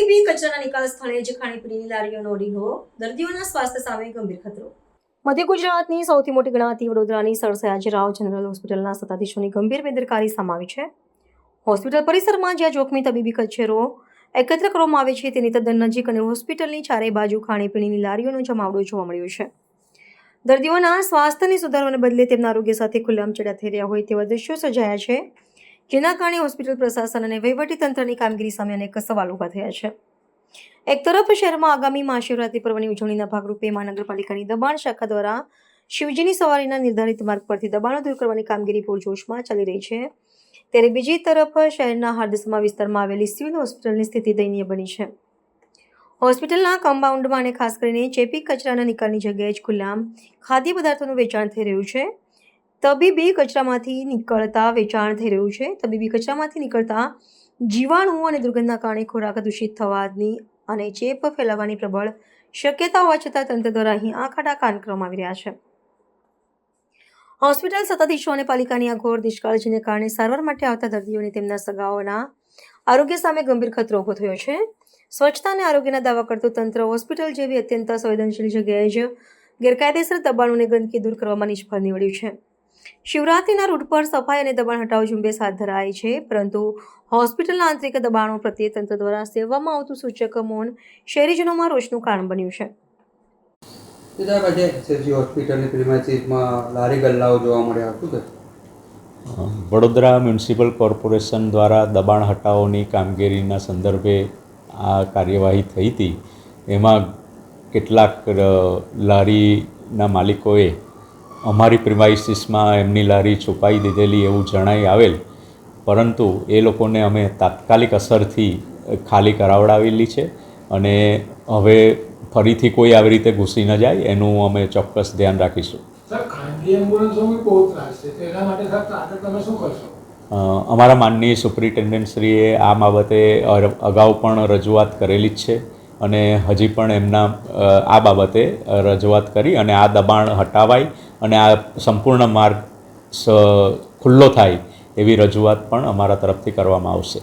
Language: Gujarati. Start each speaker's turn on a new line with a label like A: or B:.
A: તબીબી કચરાના નિકાલ સ્થળે જ ખાણીપીણીની લારીઓનો ડીહો દર્દીઓના સ્વાસ્થ્ય સામે ગંભીર ખતરો. મધ્ય ગુજરાતની સૌથી મોટી ગણાતી વડોદરાની સર રાવ જનરલ હોસ્પિટલના સત્તાધીશોની ગંભીર બેદરકારી સમાવી છે. હોસ્પિટલ પરિસરમાં જ્યાં જોખમી તબીબી કચેરો એકત્ર કરવામાં આવે છે, તેની તદ્દન નજીક અને હોસ્પિટલની ચારે બાજુ ખાણીપીણીની લારીઓનો જમાવડો જોવા મળ્યો છે. દર્દીઓના સ્વાસ્થ્યને સુધારવાને બદલે તેમના આરોગ્ય સાથે ખુલ્લામ ચડા થઈ રહ્યા હોય તેવા દ્રશ્યો સર્જાયા છે. જેના કારણે હોસ્પિટલ પ્રશાસન અને વહીવટીતંત્રની કામગીરી સામે અનેક સવાલ ઊભા થયા છે. એક તરફ શહેરમાં આગામી મહાશિવરાત્રી પર્વની ઉજવણીના ભાગરૂપે મહાનગરપાલિકાની દબાણ શાખા દ્વારા શિવજીની સવારીના નિર્ધારિત માર્ગ પરથી દબાણો દૂર કરવાની કામગીરી પૂરજોશમાં ચાલી રહી છે. ત્યારે બીજી તરફ શહેરના હાર્દસમા વિસ્તારમાં આવેલી સિવિલ હોસ્પિટલની સ્થિતિ દયનીય બની છે. હોસ્પિટલના કમ્પાઉન્ડમાં અને ખાસ કરીને ચેપી કચરાના નિકાલની જગ્યાએ જ ખુલ્લામ ખાદ્ય પદાર્થોનું વેચાણ થઈ રહ્યું છે. તબીબી કચરામાંથી નીકળતા વેચાણ થઈ રહ્યું છે. તબીબી કચરામાંથી નીકળતા જીવાણુઓ અને દુર્ગંધના કારણે ખોરાક દૂષિત થવાની અને ચેપ ફેલાવવાની પ્રબળ શક્યતા હોવા છતાં તંત્ર દ્વારા અહીં આંખાડા કાન કરવામાં આવી રહ્યા છે. હોસ્પિટલ સત્તાધીશો અને પાલિકાની આ ઘોર નિષ્કાળજીને કારણે સારવાર માટે આવતા દર્દીઓને તેમના સગાઓના આરોગ્ય સામે ગંભીર ખતરો ઊભો થયો છે. સ્વચ્છતા અને આરોગ્યના દાવા કરતું તંત્ર હોસ્પિટલ જેવી અત્યંત સંવેદનશીલ જગ્યાએ જ ગેરકાયદેસર દબાણોને ગંદકી દૂર કરવામાં નિષ્ફળ નીવડ્યું છે. શિવરાત્રિના રૂટ પર સફાઈ અને દબાણ હટાવ ઝુંબેશ હાથ ધરાય છે પરંતુ હોસ્પિટલના આંતરિક દબાણો પ્રત્યે તંત્ર દ્વારા સેવવામાં આવતું સૂચક મૌન શહેરીજનોમાં રોષનું કારણ બન્યું છે.
B: એસએસજી હોસ્પિટલની પ્રિમાઇસીસમાં લારી ગલ્લાઓ જોવા મળ્યા. હતું કે
C: વડોદરા મ્યુનિસિપલ કોર્પોરેશન દ્વારા દબાણ હટાવોની કામગીરીના સંદર્ભે આ કાર્યવાહી થઈ હતી. એમાં કેટલાક લારીના માલિકોએ અમારી પ્રિમાઇસીસમાં એમની લારી છુપાઈ દીધેલી એવું જણાઈ આવેલ પરંતુ એ લોકોને અમે તાત્કાલિક અસરથી ખાલી કરાવડાવેલી છે અને હવે ફરીથી કોઈ આવી રીતે ઘૂસી ન જાય એનું અમે ચોક્કસ ધ્યાન રાખીશું. અમારા માનનીય સુપ્રિન્ટેન્ડન્ટશ્રીએ આ બાબતે અગાઉ પણ રજૂઆત કરેલી જ છે. અને હજી પણ એમના આ બાબતે રજૂઆત કરી અને આ દબાણ હટાવાય અને આ સંપૂર્ણ માર્ગ ખુલ્લો થાય એવી રજૂઆત પણ અમારા તરફથી કરવામાં આવશે.